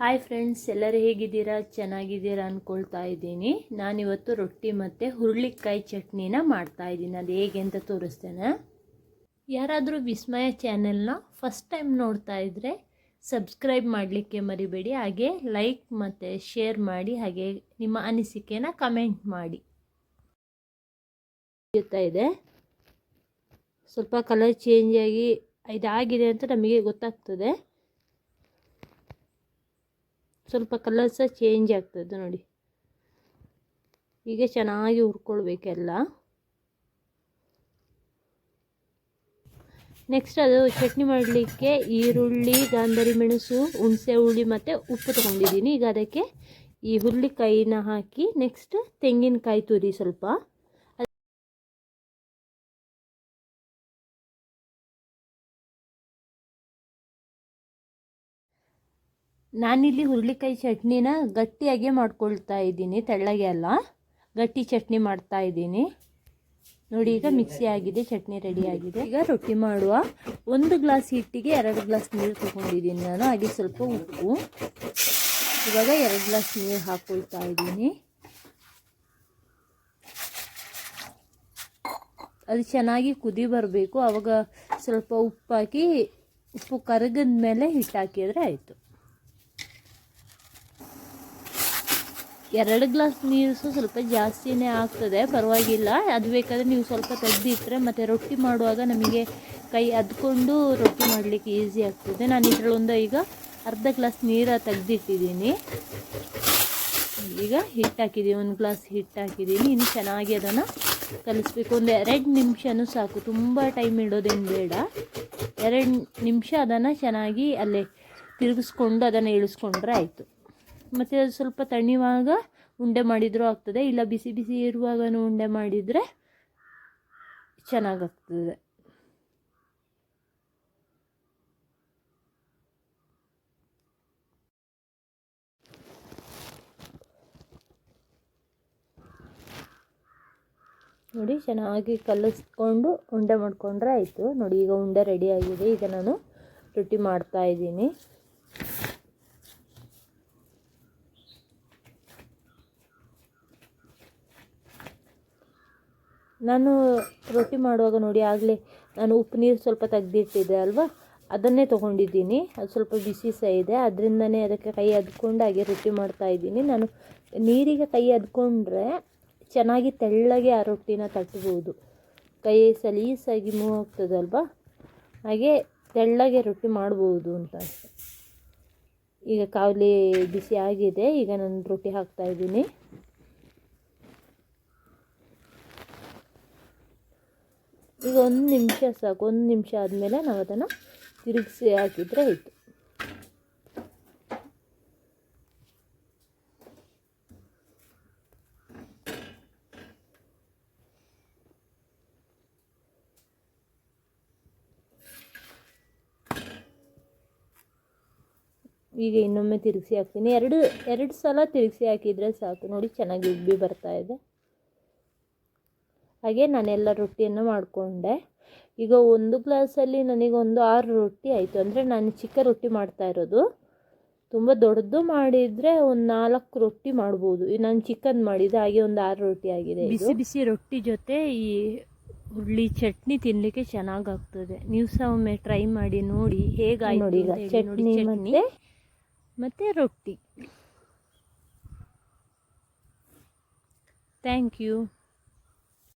Hi friends ಎಲ್ಲರೂ ಹೇಗಿದ್ದೀರಾ? ಚೆನ್ನಾಗಿದ್ದೀರಾ ಅಂದ್ಕೊಳ್ತಾ ಇದ್ದೀನಿ. ನಾನಿವತ್ತು ರೊಟ್ಟಿ ಮತ್ತು ಹುರುಳಿಕಾಯಿ ಚಟ್ನಿನ ಮಾಡ್ತಾ ಇದ್ದೀನಿ. ಅದು ಹೇಗೆ ಅಂತ ತೋರಿಸ್ತೇನೆ. ಯಾರಾದರೂ ವಿಸ್ಮಯ ಚಾನೆಲ್ನ ಫಸ್ಟ್ ಟೈಮ್ ನೋಡ್ತಾ ಇದ್ದರೆ ಸಬ್ಸ್ಕ್ರೈಬ್ ಮಾಡಲಿಕ್ಕೆ ಮರಿಬೇಡಿ. ಹಾಗೆ ಲೈಕ್ ಮತ್ತು ಶೇರ್ ಮಾಡಿ, ಹಾಗೆ ನಿಮ್ಮ ಅನಿಸಿಕೆನ ಕಮೆಂಟ್ ಮಾಡಿ. ಇದೆ. ಸ್ವಲ್ಪ ಕಲರ್ ಚೇಂಜ್ ಆಗಿ ಇದಾಗಿದೆ ಅಂತ ನಮಗೆ ಗೊತ್ತಾಗ್ತದೆ. ಸ್ವಲ್ಪ ಕಲರ್ ಸಹ ಚೇಂಜ್ ಆಗ್ತದೆ ನೋಡಿ. ಹೀಗೆ ಚೆನ್ನಾಗಿ ಹುರ್ಕೊಳ್ಬೇಕೆಲ್ಲ. ನೆಕ್ಸ್ಟ್ ಅದು ಚಟ್ನಿ ಮಾಡಲಿಕ್ಕೆ ಈರುಳ್ಳಿ, ಗಾಂಧರಿ ಮೆಣಸು, ಹುಣಸೆ ಹುಳಿ ಮತ್ತು ಉಪ್ಪು ತೊಗೊಂಡಿದ್ದೀನಿ. ಈಗ ಅದಕ್ಕೆ ಈ ಹುರುಳಿಕಾಯಿನ ಹಾಕಿ ನೆಕ್ಸ್ಟ್ ತೆಂಗಿನಕಾಯಿ ತುರಿ ಸ್ವಲ್ಪ. ನಾನಿಲ್ಲಿ ಹುರುಳಿಕಾಯಿ ಚಟ್ನಿನ ಗಟ್ಟಿಯಾಗಿ ಮಾಡ್ಕೊಳ್ತಾ ಇದ್ದೀನಿ, ತೆಳ್ಳಗೆ ಅಲ್ಲ. ಗಟ್ಟಿ ಚಟ್ನಿ ಮಾಡ್ತಾ ಇದ್ದೀನಿ. ನೋಡಿ, ಈಗ ಮಿಕ್ಸಿ ಆಗಿದೆ, ಚಟ್ನಿ ರೆಡಿ ಆಗಿದೆ. ಈಗ ರೊಟ್ಟಿ ಮಾಡುವ. ಒಂದು ಗ್ಲಾಸ್ ಹಿಟ್ಟಿಗೆ ಎರಡು ಗ್ಲಾಸ್ ನೀರು ತೊಗೊಂಡಿದ್ದೀನಿ ನಾನು, ಹಾಗೆ ಸ್ವಲ್ಪ ಉಪ್ಪು. ಇವಾಗ ಎರಡು ಗ್ಲಾಸ್ ನೀರು ಹಾಕ್ಕೊಳ್ತಾ ಇದ್ದೀನಿ. ಅದು ಚೆನ್ನಾಗಿ ಕುದಿ ಬರಬೇಕು. ಆವಾಗ ಸ್ವಲ್ಪ ಉಪ್ಪು ಹಾಕಿ ಉಪ್ಪು ಕರಗಿದ ಮೇಲೆ ಹಿಟ್ಟು ಹಾಕಿದರೆ ಆಯಿತು. ಎರಡು ಗ್ಲಾಸ್ ನೀರು ಸ್ವಲ್ಪ ಜಾಸ್ತಿನೇ ಆಗ್ತದೆ, ಪರವಾಗಿಲ್ಲ. ಅದು ಬೇಕಾದರೆ ನೀವು ಸ್ವಲ್ಪ ತೆಗೆದಿಟ್ಟರೆ ಮತ್ತು ರೊಟ್ಟಿ ಮಾಡುವಾಗ ನಮಗೆ ಕೈ ಅದ್ಕೊಂಡು ರೊಟ್ಟಿ ಮಾಡಲಿಕ್ಕೆ ಈಸಿ ಆಗ್ತದೆ. ನಾನು ಇದರಲ್ಲೊಂದು ಈಗ ಅರ್ಧ ಗ್ಲಾಸ್ ನೀರು ತೆಗೆದಿಟ್ಟಿದ್ದೀನಿ. ಈಗ ಹಿಟ್ಟು ಹಾಕಿದ್ದೀನಿ ಒಂದು ಗ್ಲಾಸ್ ಹಿಟ್ಟು ಹಾಕಿದ್ದೀನಿ ಇನ್ನು ಚೆನ್ನಾಗಿ ಅದನ್ನು ಕಲಿಸ್ಬೇಕು. ಒಂದು ಎರಡು ನಿಮಿಷನೂ ಸಾಕು. ತುಂಬ ಟೈಮ್ ಇಡೋದೇನು ಬೇಡ. ಎರಡು ನಿಮಿಷ ಅದನ್ನು ಚೆನ್ನಾಗಿ ಅಲ್ಲೇ ತಿರುಗಿಸ್ಕೊಂಡು ಅದನ್ನು ಇಳಿಸ್ಕೊಂಡ್ರೆ ಆಯಿತು. ಮತ್ತು ಅದು ಸ್ವಲ್ಪ ತಣಿವಾಗ ಉಂಡೆ ಮಾಡಿದರೂ ಆಗ್ತದೆ. ಇಲ್ಲ ಬಿಸಿ ಬಿಸಿ ಇರುವಾಗನೂ ಉಂಡೆ ಮಾಡಿದರೆ ಚೆನ್ನಾಗಾಗ್ತದೆ. ನೋಡಿ, ಚೆನ್ನಾಗಿ ಕಲಿಸ್ಕೊಂಡು ಉಂಡೆ ಮಾಡಿಕೊಂಡ್ರೆ ಆಯಿತು. ನೋಡಿ, ಈಗ ಉಂಡೆ ರೆಡಿ ಆಗಿದೆ. ಈಗ ನಾನು ರೊಟ್ಟಿ ಮಾಡ್ತಾ ಇದ್ದೀನಿ. ನಾನು ರೊಟ್ಟಿ ಮಾಡುವಾಗ ನೋಡಿ ಆಗಲೇ ನಾನು ಉಪ್ಪು ನೀರು ಸ್ವಲ್ಪ ತೆಗ್ದಿಟ್ಟಿದ್ದೆ ಅಲ್ವಾ? ಅದನ್ನೇ ತೊಗೊಂಡಿದ್ದೀನಿ. ಅದು ಸ್ವಲ್ಪ ಬಿಸಿ ಸಹ ಇದೆ. ಅದರಿಂದನೇ ಅದಕ್ಕೆ ಕೈ ಅದ್ಕೊಂಡು ಹಾಗೆ ರೊಟ್ಟಿ ಮಾಡ್ತಾ ಇದ್ದೀನಿ. ನಾನು ನೀರಿಗೆ ಕೈ ಅದ್ಕೊಂಡ್ರೆ ಚೆನ್ನಾಗಿ ತೆಳ್ಳಗೆ ಆ ರೊಟ್ಟಿನ ತಟ್ಟಬೋದು ಕೈ ಸಲೀಸಾಗಿ ಮೂವ್ ಆಗ್ತದಲ್ವಾ ಹಾಗೆ ತೆಳ್ಳಗೆ ರೊಟ್ಟಿ ಮಾಡ್ಬೋದು ಅಂತ ಈಗ ಕಾವಲಿ ಬಿಸಿ ಆಗಿದೆ. ಈಗ ನಾನು ರೊಟ್ಟಿ ಹಾಕ್ತಾ ಈಗ ಒಂದು ನಿಮಿಷ ಸಾಕು, ಒಂದು ನಿಮಿಷ ಆದಮೇಲೆ ನಾವು ಅದನ್ನು ತಿರುಗಿಸಿ ಹಾಕಿದರೆ ಆಯಿತು. ಈಗ ಇನ್ನೊಮ್ಮೆ ತಿರುಗಿಸಿ ಹಾಕ್ತೀನಿ. ಎರಡು ಎರಡು ಸಲ ತಿರುಗಿಸಿ ಹಾಕಿದರೆ ಸಾಕು. ನೋಡಿ, ಚೆನ್ನಾಗಿ ಉಬ್ಬಿ ಬರ್ತಾ ಇದೆ. ಹಾಗೆ ನಾನೆಲ್ಲ ರೊಟ್ಟಿಯನ್ನು ಮಾಡಿಕೊಂಡೆ. ಈಗ ಒಂದು ಗ್ಲಾಸಲ್ಲಿ ನನಗೊಂದು ಆರು ರೊಟ್ಟಿ ಆಯಿತು. ಅಂದರೆ ನಾನು ಚಿಕ್ಕ ರೊಟ್ಟಿ ಮಾಡ್ತಾ ಇರೋದು. ತುಂಬ ದೊಡ್ಡದು ಮಾಡಿದರೆ ಒಂದು ನಾಲ್ಕು ರೊಟ್ಟಿ ಮಾಡ್ಬೋದು. ನಾನು ಚಿಕನ್ ಮಾಡಿದ್ದೆ ಹಾಗೆ ಒಂದು ಆರು ರೊಟ್ಟಿ ಆಗಿದೆ ಬಿಸಿ ಬಿಸಿ ರೊಟ್ಟಿ ಜೊತೆ ಈ ಹುರುಳಿ ಚಟ್ನಿ ತಿನ್ನಲಿಕ್ಕೆ ಚೆನ್ನಾಗಾಗ್ತದೆ ನೀವು ಸಹ ಒಮ್ಮೆ ಟ್ರೈ ಮಾಡಿ ನೋಡಿ ಹೇಗಾಯ್ತು ನೋಡಿ ಚಟ್ನಿ ಮತ್ತೆ? ಮತ್ತು ರೊಟ್ಟಿ. Thank you